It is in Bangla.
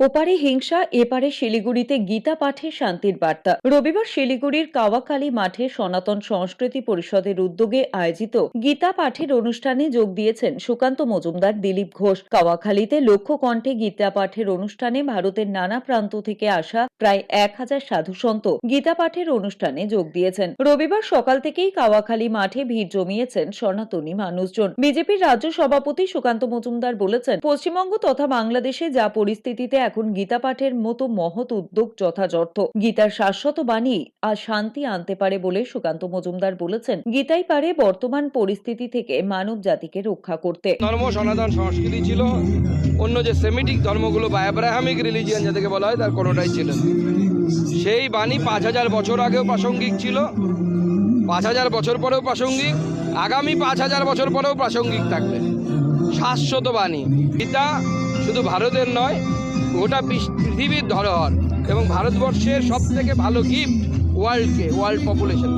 ওপারে হিংসা, এপারে শিলিগুড়িতে গীতা পাঠে শান্তির বার্তা। রবিবার শিলিগুড়ির কাওয়াকালী মাঠে সনাতন সংস্কৃতি পরিষদের উদ্যোগে আয়োজিত গীতা পাঠের অনুষ্ঠানে যোগ দিয়েছেন সুকান্ত মজুমদার, দিলীপ ঘোষ। কাওয়াখালীতে লক্ষ্য কণ্ঠে গীতা পাঠের অনুষ্ঠানে ভারতের নানা প্রান্ত থেকে আসা প্রায় এক হাজার সাধুসন্ত গীতা পাঠের অনুষ্ঠানে যোগ দিয়েছেন। রবিবার সকাল থেকেই কাওয়াখালী মাঠে ভিড় জমিয়েছেন সনাতনী মানুষজন। বিজেপির রাজ্য সভাপতি সুকান্ত মজুমদার বলেছেন, পশ্চিমবঙ্গ তথা বাংলাদেশে যা পরিস্থিতিতে এখন গীতা পাঠের মতো মহৎ উদ্যোগ যথাযথ। গীতার শাশ্বত বাণী আর শান্তি আনতে পারে বলে সুকান্ত মজুমদার বলেছেন। গীতাই পারে বর্তমান পরিস্থিতি থেকে মানব জাতিকে রক্ষা করতে। ধর্ম, সনাতন সংস্কৃতি ছিল, অন্য যে সেমিটিক ধর্মগুলো বা অ্যাব্রাহামিক রিলিজিয়ান যাদেরকে বলা হয়, তার কোনোটাই ছিল। সেই বাণী পাঁচ হাজার বছর আগেও প্রাসঙ্গিক ছিল, পাঁচ হাজার বছর পরেও প্রাসঙ্গিক, আগামী পাঁচ হাজার বছর পরেও প্রাসঙ্গিক থাকবে। শাশ্বত বাণী। গীতা শুধু ভারতের নয় গোটা পৃথিবীর ধরহর এবং ভারতবর্ষের সব থেকে ভালো গিফট ওয়ার্ল্ডকে ওয়ার্ল্ড পপুলেশন